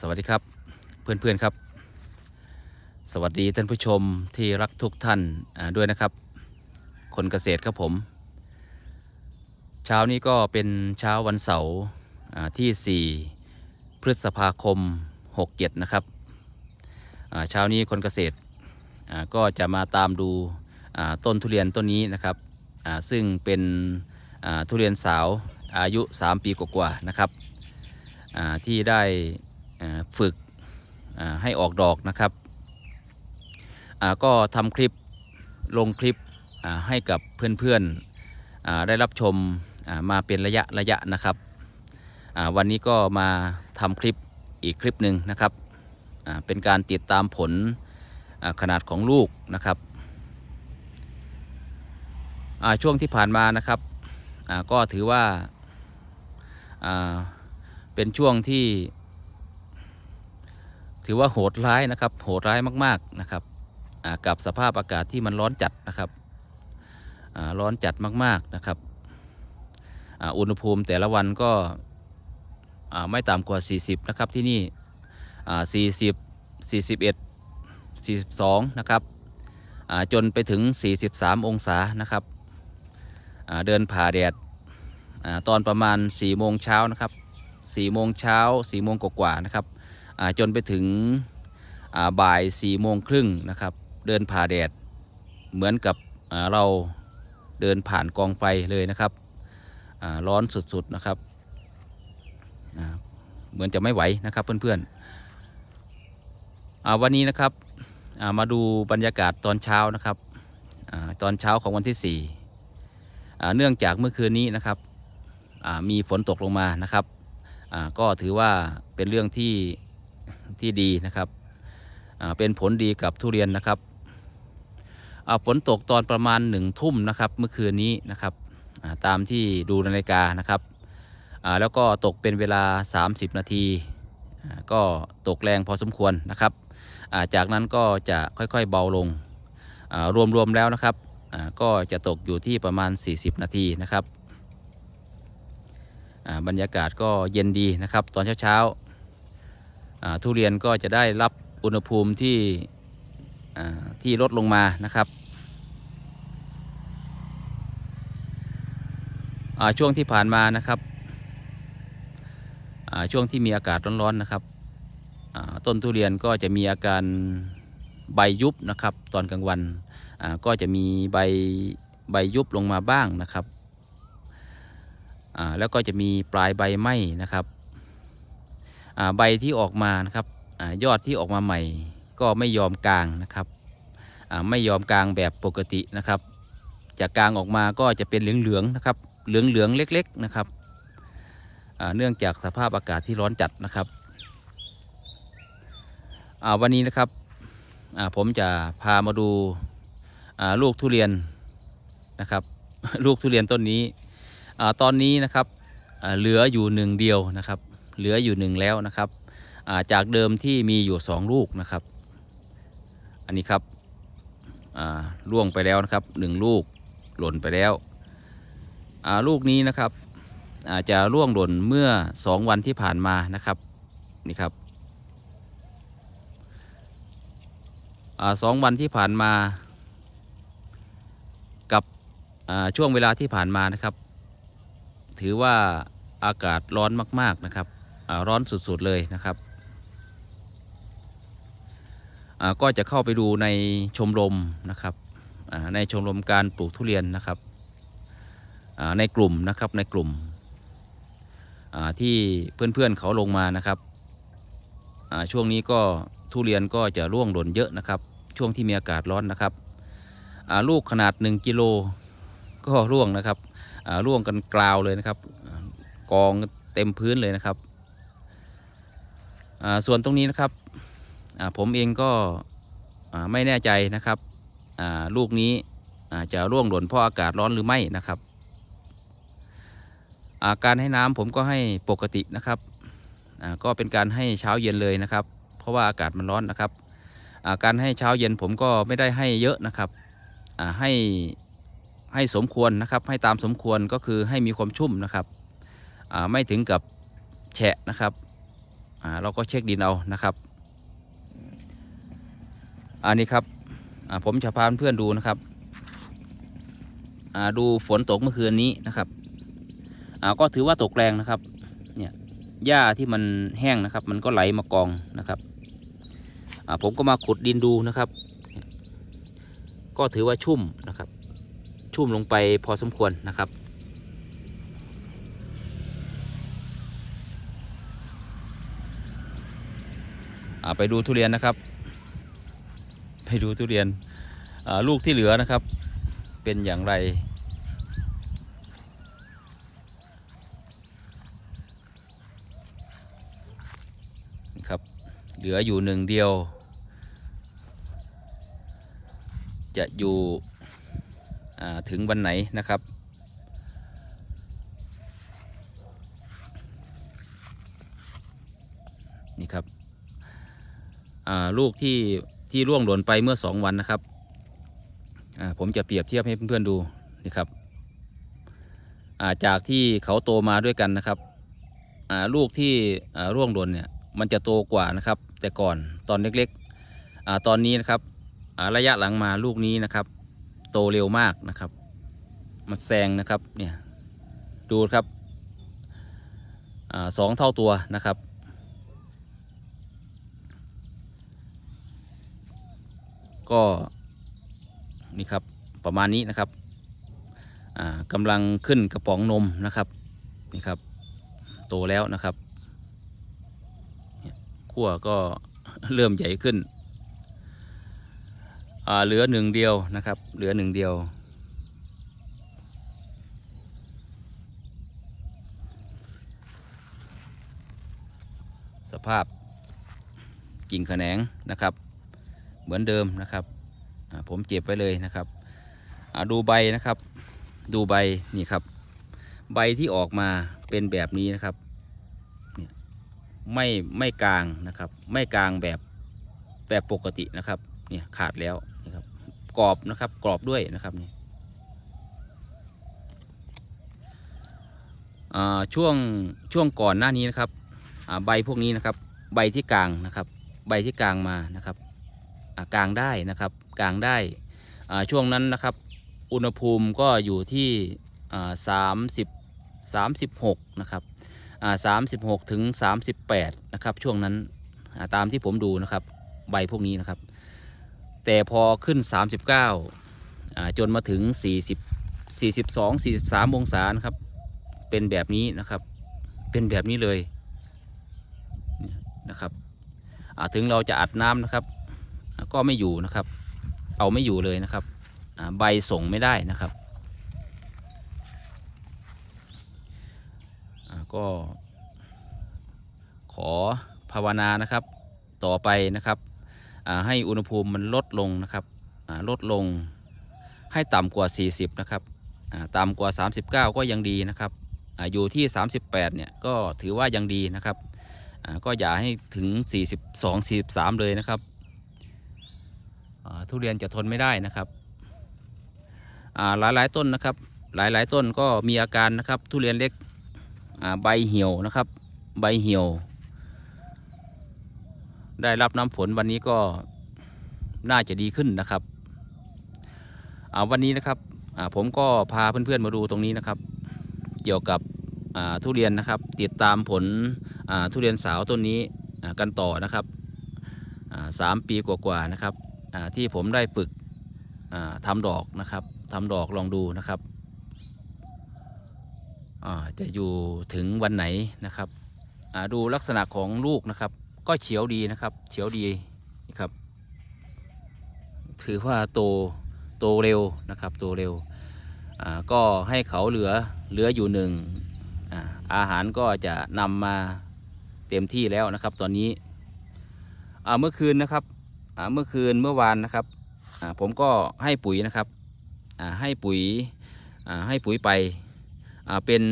สวัสดีครับเพื่อนๆครับ สวัสดีท่านผู้ชมที่รักทุกท่านด้วยนะครับ คนเกษตรครับผม เช้านี้ก็เป็นเช้าวันเสาร์อ่าที่ 4 พฤษภาคม67นะครับเช้านี้คนเกษตรก็จะมาตามดูต้นทุเรียนต้นนี้นะครับซึ่งเป็นทุเรียนสาวอายุ 3 ปีกว่าๆนะครับที่ได้ ฝึกให้ออกดอกนะครับก็ทำคลิปลงคลิปให้กับเพื่อนๆได้รับชมมาเป็นระยะระยะนะครับ วันนี้ก็มาทำคลิปอีกคลิปหนึ่งนะครับเป็นการติดตามผลขนาดของลูกนะครับช่วงที่ผ่านมานะครับก็ถือว่าเป็นช่วงที่ ถือว่าโหดร้ายนะครับ โหดร้ายมากๆนะครับกับสภาพอากาศที่มันร้อนจัดนะครับร้อนจัดมากๆนะครับอุณหภูมิแต่ละวันก็ไม่ต่ำกว่า 40 นะครับที่นี่40 41 42 นะครับจนไปถึง 43 องศานะครับเดินผ่าแดดตอนประมาณ4โมงเช้านะครับ4โมงเช้า4โมงกว่าๆนะครับ จนไปถึงบ่ายสี่โมงครึ่งนะครับเดินผ่าแดดเหมือนกับเราเดินผ่านกองไฟเลยนะครับร้อนสุดๆนะครับเหมือนจะไม่ไหวนะครับเพื่อนๆวันนี้นะครับามาดูบรรยากาศตอนเช้านะครับอตอนเช้าของวันที่สี่เนื่องจากเมื่อคืนนี้นะครับมีฝนตกลงมานะครับก็ถือว่าเป็นเรื่องที่ ที่ดีนะครับเป็นผลดีกับทุเรียนนะครับอ่าฝนตกตอนประมาณหนึ่งทุ่มนะครับเมื่อคืนนี้นะครับตามที่ดูนาฬิกานะครับแล้วก็ตกเป็นเวลา 30 นาทีก็ตกแรงพอสมควรนะครับจากนั้นก็จะค่อยๆเบาลงรวมๆแล้วนะครับก็จะตกอยู่ที่ประมาณ 40 นาทีนะครับบรรยากาศก็เย็นดีนะครับ ตอนเช้าๆอ่า ทุเรียนก็จะได้รับอุณหภูมิที่ที่ลดลงมานะครับช่วงที่ผ่านมานะครับช่วงที่มีอากาศร้อนๆนะครับต้นทุเรียนก็จะมีอาการใบยุบนะครับ ตอนกลางวันก็จะมีใบใบยุบลงมาบ้างนะครับแล้วก็จะมีปลายใบไหม้นะครับ ใบที่ออกมานะครับอยอดที่ออกมาใหม่ ก็ไม่ยอมกลางนะครับไม่ยอมกลางแบบปกตินะครับจากกลางออกมาก็จะเป็นเหลืองๆนะครับเหลืองๆเล็กๆนะครับเนื่องจากสภาพอากาศที่ร้อนจัดนะครับวันนี้นะครับผมจะพามาดูลูกทุเรียนนะครับลูกทุเรียนต้นนี้ตอนนี้นะครับเหลืออยู่หนึ่งเดียวนะครับ เหลืออยู่หนึ่งแล้วนะครับาจากเดิมที่มีอยู่สองลูกนะครับ อันนี้ครับอ่าล่วงไปแล้วนะครับหนึ่งลูกหล่นไปแล้วลูกนี้นะครับอาจจะร่วงหล่นเมื่อสองวันที่ผ่านมานะครับนี่ครับอสองวันที่ผ่านมา กับช่วงเวลาที่ผ่านมานะครับ ถือว่าอากาศร้อนมาก ๆนะครับ ร้อนสุดๆเลยนะครับ ก็จะเข้าไปดูในชมรมนะครับในชมรมการปลูกทุเรียนนะครับในกลุ่มนะครับในกลุ่มที่เพื่อนๆเขาลงมานะครับช่วงนี้ก็ทุเรียนก็จะร่วงหล่นเยอะนะครับ ช่วงที่มีอากาศร้อนนะครับลูกขนาด 1กิโลก็ร่วงนะครับอ่าร่วงกันกราวเลยนะครับ กองเต็มพื้นเลยนะครับ ส่วนตรงนี้นะครับผมเองก็ไม่แน่ใจนะครับลูกนี้จะร่วงหล่นเพราะอากาศร้อนหรือไม่นะครับาการให้น้ำผมก็ให้ปกตินะครับก็เป็นการให้เช้าเย็นเลยนะครับ เพราะว่าอากาศมันร้อนนะครับาการให้เช้าเย็นผมก็ไม่ได้ให้เยอะนะครับให้ให้สมควรนะครับ ให้ตามสมควรก็คือให้มีความชุ่มนะครับไม่ถึงกับแฉะนะครับ อ่าเราก็เช็คดินเอานะครับ อันนี้ครับอ่าผมจะพาเพื่อนดูนะครับอ่าดูฝนตกเมื่อคืนนี้นะครับอ่าก็ถือว่าตกแรงนะครับ เนี่ยหญ้าที่มันแห้งนะครับ มันก็ไหลมากองนะครับอ่าผมก็มาขุดดินดูนะครับ ก็ถือว่าชุ่มนะครับ ชุ่มลงไปพอสมควรนะครับ ไปดูทุเรียนนะครับ ไปดูทุเรียนลูกที่เหลือนะครับ เป็นอย่างไร ครับ เหลืออยู่หนึ่งเดียว จะอยู่อ่ถึงวันไหนนะครับ นี่ครับ อ่า ลูกที่ที่ร่วงหล่นไปเมื่อสองวันนะครับผมจะเปรียบเทียบให้เพื่อนๆดูนี่ครับาจากที่เขาโตมาด้วยกันนะครับลูกที่ร่วงหล่นเนี่ยมันจะโตกว่านะครับ แต่ก่อนตอนเล็กๆอตอนนี้นะครับระยะหลังมาลูกนี้นะครับ โตเร็วมากนะครับมันแซงนะครับเนี่ยดูครับอสองเท่าตัวนะครับ ก็นี่ครับประมาณนี้นะครับอ่ากำลังขึ้นกระป๋องนมนะครับนี่ครับโตแล้วนะครับขั้วก็เริ่มใหญ่ขึ้นเหลือหนึ่งเดียวนะครับ เหลือหนึ่งเดียว สภาพกิ่งแขนงนะครับ เหมือนเดิมนะครับผมเก็บไว้เลยนะครับดูใบนะครับ ดูใบนี่ครับ ใบที่ออกมาเป็นแบบนี้นะครับไม่ไม่กลางนะครับ ไม่กลางแบบแบบปกตินะครับเนี่ยขาดแล้วนะครับกรอบนะครับกรอบด้วยนะครับนี่ช่วงช่วงก่อนหน้านี้นะครับใบพวกนี้นะครับ ใบที่กลางนะครับ ใบที่กลางมานะครับ กลางได้นะครับกลางได้ช่วงนั้นนะครับ อุณหภูมิก็อยู่ที่สามสิบสามสิบหกนะครับสามสิบหกถึงสามสิบแปดนะครับช่วงนั้นาตามที่ผมดูนะครับใบพวกนี้นะครับ แต่พอขึ้น39อ่าจนมาถึง40 42 43องศานะครับ เป็นแบบนี้นะครับเป็นแบบนี้เลยนะครับถึงเราจะอัดน้ำนะครับ ก็ไม่อยู่นะครับ เอาไม่อยู่เลยนะครับใบส่งไม่ได้นะครับก็ขอภาวนานะครับต่อไปนะครับให้อุณหภูมิมันลดลงนะครับลดลงให้ต่ำกว่า 40 นะครับต่ำกว่า 39 ก็ยังดีนะครับอยู่ที่ 38 เนี่ยก็ถือว่ายังดีนะครับก็อย่าให้ถึง 42 43 เลยนะครับ ทุเรียนจะทนไม่ได้นะครับหลายหลายๆต้นนะครับ หลายหลายๆต้นก็มีอาการนะครับ ทุเรียนเล็กใบเหี่ยวนะครับ ใบเหี่ยว ได้รับน้ำฝนวันนี้ก็น่าจะดีขึ้นนะครับวันนี้นะครับผมก็พาเพื่อนๆมาดูตรงนี้นะครับ เกี่ยวกับทุเรียนนะครับ ติดตามผลทุเรียนสาวต้นนี้กันต่อนะครับสามปีกว่าๆนะครับ ที่ผมได้ฝึกอ่าทำดอกนะครับทำดอกลองดูนะครับจะอยู่ถึงวันไหนนะครับดูลักษณะของลูกนะครับ ก็เฉียวดีนะครับ เฉียวดีนี่ครับ ถือว่าโตโตเร็วนะครับโตเร็วก็ให้เขาเหลือเหลืออยู่หนึ่งอาหารก็จะนำมาเต็มที่แล้วนะครับ ตอนนี้เมื่อคืนนะครับ เมื่อคืนเมื่อวานนะครับผมก็ให้ปุ๋ยนะครับให้ปุ๋ยให้ปุ๋ยไปอ่าเป็น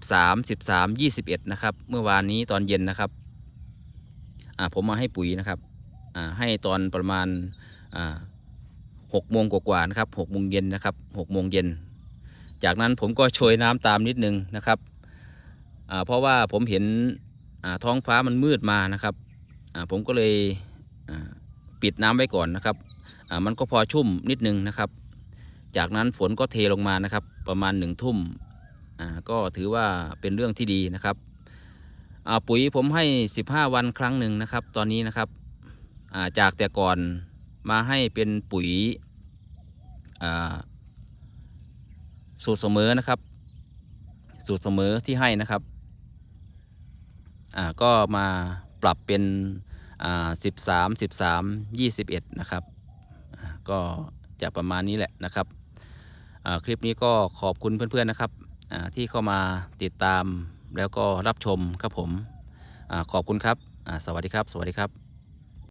13 13 21นะครับเมื่อวานนี้ตอนเย็นนะครับผมมาให้ปุ๋ยนะครับให้ตอนประมาณหกโมงกว่าๆนะครับหกโมงเย็นนะครับหกโมงเย็นจากนั้นผมก็โชยน้ำตามนิดนึงนะครับเพราะว่าผมเห็นท้องฟ้ามันมืดมานะครับผมก็เลย ปิดน้ำไว้ก่อนนะครับมันก็พอชุ่มนิดนึงนะครับ จากนั้นฝนก็เทลงมานะครับ ประมาณหนึ่งทุ่มก็ถือว่าเป็นเรื่องที่ดีนะครับปุ๋ยผมให้ 15 วันครั้งหนึ่งนะครับ ตอนนี้นะครับาจากแต่ก่อนมาให้เป็นปุ๋ยสูตรเสมอนะครับ สูตรเสมอที่ให้นะครับก็มาปรับเป็น สิบสามสิบสามยี่สิบเอ็ดนะครับ ก็จะประมาณนี้แหละนะครับอ่าคลิปนี้ก็ขอบคุณเพื่อนๆนะครับอ่าที่เข้ามาติดตามแล้วก็รับชมครับผมอาขอบคุณครับอ่าสวัสดีครับ สวัสดีครับ